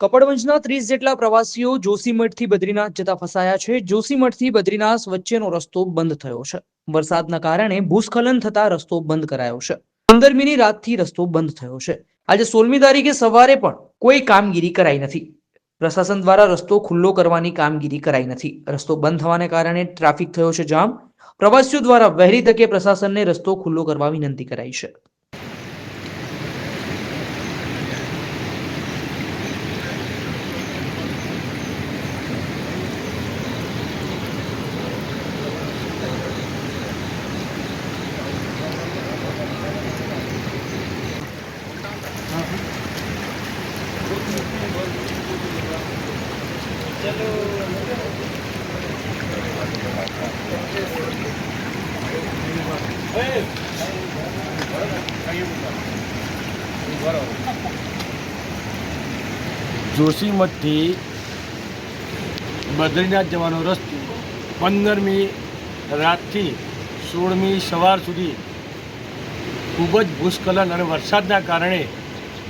કપડવંજના ત્રીસ જેટલા પ્રવાસીઓ જોશીમઠથી બદ્રીનાથ જતા ફસાયા છે. જોશીમઠથી બદ્રીનાથ વચ્ચેનો રસ્તો બંધ થયો છે. વરસાદના કારણે ભૂસ્ખલન થતા રસ્તો બંધ કરાયો છે. પંદરમીની રાતથી રસ્તો બંધ થયો છે. આજે સોળમી તારીખે સવારે પણ કોઈ કામગીરી કરાઈ નથી. પ્રશાસન દ્વારા રસ્તો ખુલ્લો કરવાની કામગીરી કરાઈ નથી. રસ્તો બંધ થવાને કારણે ટ્રાફિક થયો છે જામ. પ્રવાસીઓ દ્વારા વહેલી તકે પ્રશાસનને રસ્તો ખુલ્લો કરવા વિનંતી કરાઈ છે. જોશીમઠથી બદ્રીનાથ જવાનો રસ્તો પંદરમી રાતથી સોળમી સવાર સુધી ખૂબ જ ભૂસ્ખલન અને વરસાદના કારણે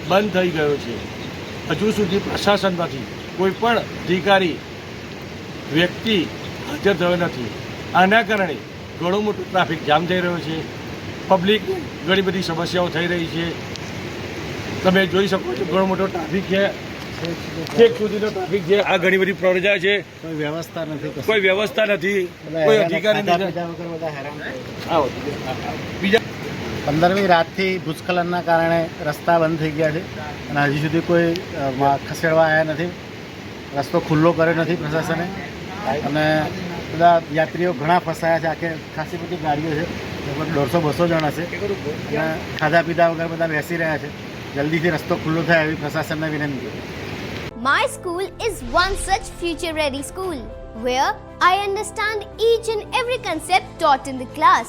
બંધ થઈ ગયો છે. હજુ સુધી પ્રશાસનમાંથી કોઈ પણ અધિકારી વ્યક્તિ હાજર થયો નથી. આના કારણે ઘણો મોટો ટ્રાફિક જામ થઈ રહ્યો છે. પબ્લિક ઘણી બધી સમસ્યાઓ થઈ રહી છે. તમે જોઈ શકો છો ઘણો મોટો ટ્રાફિક છે. છેક સુધીનો ટ્રાફિક છે. આ ઘણી બધી પ્રજા છે. કોઈ વ્યવસ્થા નથી કોઈ વ્યવસ્થા નથી. કોઈ અધિકારી નથી. બીજા પંદરમી રાતથી ભૂસ્ખલનના કારણે રસ્તા બંધ થઈ ગયા છે અને હજી સુધી કોઈ ખસેડવા આવ્યા નથી. રસ્તો ખુલ્લો કર્યો નથી પ્રશાસને. અને બધા યાત્રીઓ ઘણા ફસાયા છે. આખે ખાસી બધી ગાડીઓ છે. લગભગ દોઢસો બસો જણા છે. ત્યાં ખાધા પીધા વગર બધા બેસી રહ્યા છે. જલ્દીથી રસ્તો ખુલ્લો થાય એવી પ્રશાસનને વિનંતી. My school is one such future ready school, where I understand each and every concept taught in the class.